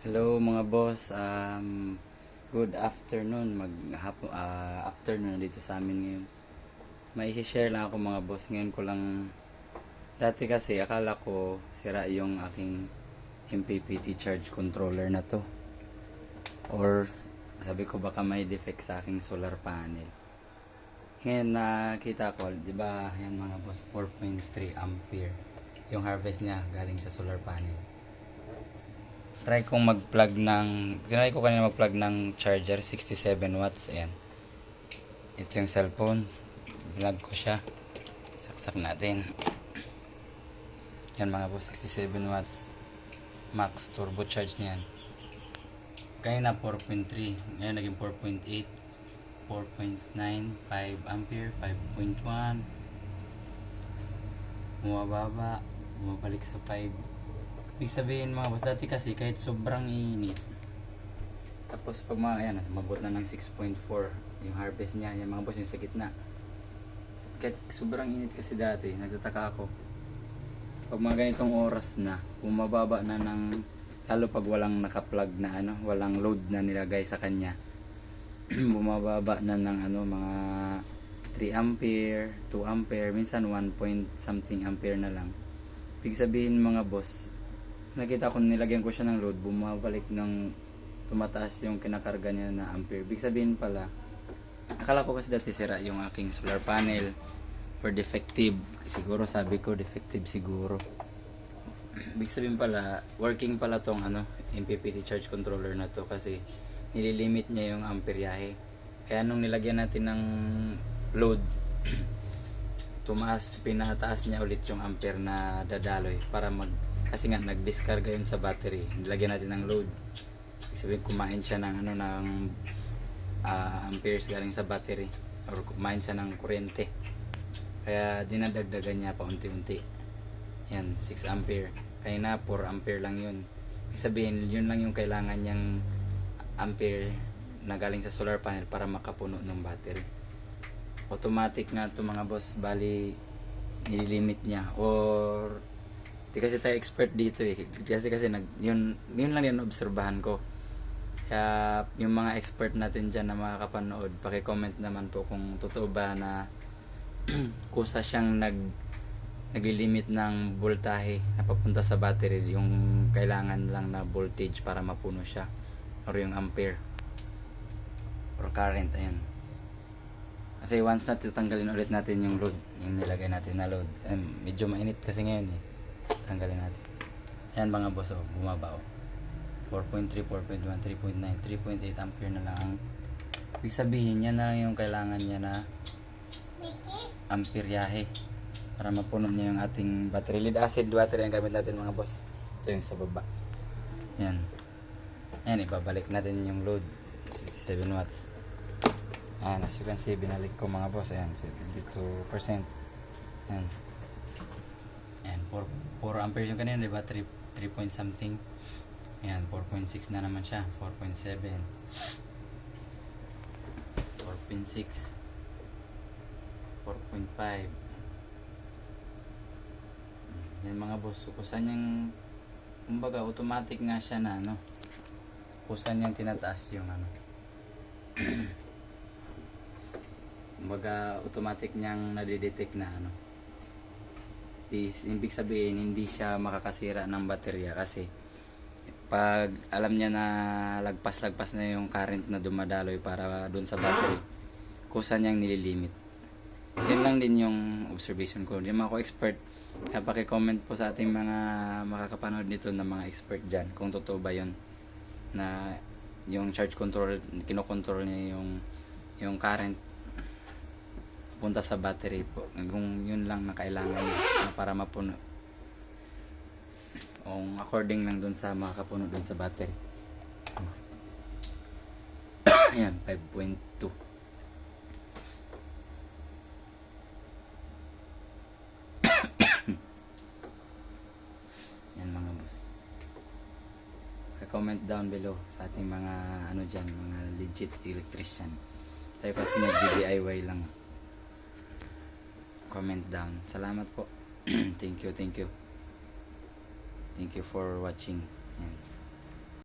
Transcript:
Hello mga boss, um, good afternoon, mag ah, afternoon dito sa amin ngayon. May share lang ako mga boss, ngayon ko lang, dati kasi akala ko sira yung aking MPPT charge controller na to. Or sabi ko baka may defect sa aking solar panel. Ngayon nakita ko, di ba, yan mga boss, 4.3 ampere. Yung harvest niya galing sa solar panel try kong mag-plug ng try ko kanina mag-plug ng charger 67 watts ayan. Ito yung cellphone. Plug ko siya. Saksak natin. Yan mga boss 67 watts. Max turbo charge niyan kanina 4.3 ngayon naging 4.8 4.9 5 ampere 5.1 bumababa bumabalik sa 5 Ibig sabihin mga boss, dati kasi kahit sobrang init, tapos pag mga, ayan, mabot na ng 6.4 yung harvest niya, yan mga boss yung sa gitna. Kahit sobrang init kasi dati, nagtataka ako. Pag mga ganitong oras na, bumababa na ng, lalo pag walang nakaplug na ano, walang load na nilagay sa kanya, bumababa na ng ano, mga 3 ampere, 2 ampere, minsan 1 point something ampere na lang. Ibig sabihin mga boss, nakita ko nilagyan ko siya ng load, bumabalik ng tumataas yung kinakarga niya na ampere. Big sabihin pala, akala ko kasi dati sira yung aking solar panel or defective. Siguro sabi ko defective siguro. Big sabihin pala, working pala tong ano, MPPT charge controller na to kasi nililimit niya yung amperyahe. Kaya nung nilagyan natin ng load, tumaas, pinataas niya ulit yung ampere na dadaloy para mag kasi nga nag-discarga yun sa battery. Nilagyan natin ng load. Sabihin kumain siya ng ano ng ah, amperes galing sa battery or kumain siya ng kuryente. Kaya dinadagdagan niya pa unti-unti. Yan, 6 ampere. Kaya na 4 ampere lang yun. Ibig sabihin, yun lang yung kailangan niyang ampere na galing sa solar panel para makapuno ng battery. Automatic nga to mga boss, bali nililimit niya or di kasi tayo expert dito eh. Kasi kasi nag, yun, yun lang yung obserbahan ko. Kaya yung mga expert natin dyan na makakapanood, paki-comment naman po kung totoo ba na kusa siyang nag naglilimit ng voltahe na papunta sa battery. Yung kailangan lang na voltage para mapuno siya. Or yung ampere. Or current ayan. Kasi once na tatanggalin ulit natin yung load yung nilagay natin na load um, medyo mainit kasi ngayon eh tanggalin natin. Ayan mga boss oh, bumaba oh. 4.3, 4.1, 3.9, 3.8 ampere na lang. Ang ibig sabihin yan na lang yung kailangan niya na amperyahe para mapuno niya yung ating battery. Lead acid battery ang gamit natin mga boss. Ito yung sa baba. Yan yan ibabalik natin yung load. 67 watts. Ayan, as you can see, binalik ko mga boss. Ayan, 72%. Ayan. Ayan, 4, 4 amperes yung kanina, di ba? 3, 3 point something. Ayan, 4.6 na naman siya. 4.7. 4.6. 4.5. Yan mga boss. Kusan yung, kumbaga, automatic nga siya na, ano. Kusan niyang tinataas yung, ano. kumbaga automatic niyang nadidetect na ano is ibig sabihin hindi siya makakasira ng baterya kasi pag alam niya na lagpas-lagpas na yung current na dumadaloy para doon sa battery kusa niyang nililimit. Yun lang din yung observation ko. Hindi ako expert kaya paki-comment po sa ating mga makakapanood nito na mga expert dyan kung totoo ba yun na yung charge control kinokontrol niya yung yung current punta sa battery po. Kung yun lang na kailangan para mapuno. O according lang dun sa makapuno dun sa battery. Ayan, 5.2. Yan mga boss. comment down below sa ating mga ano dyan, mga legit electrician. Tayo kasi nag-DIY lang comment down. Salamat po. thank you, thank you. Thank you for watching.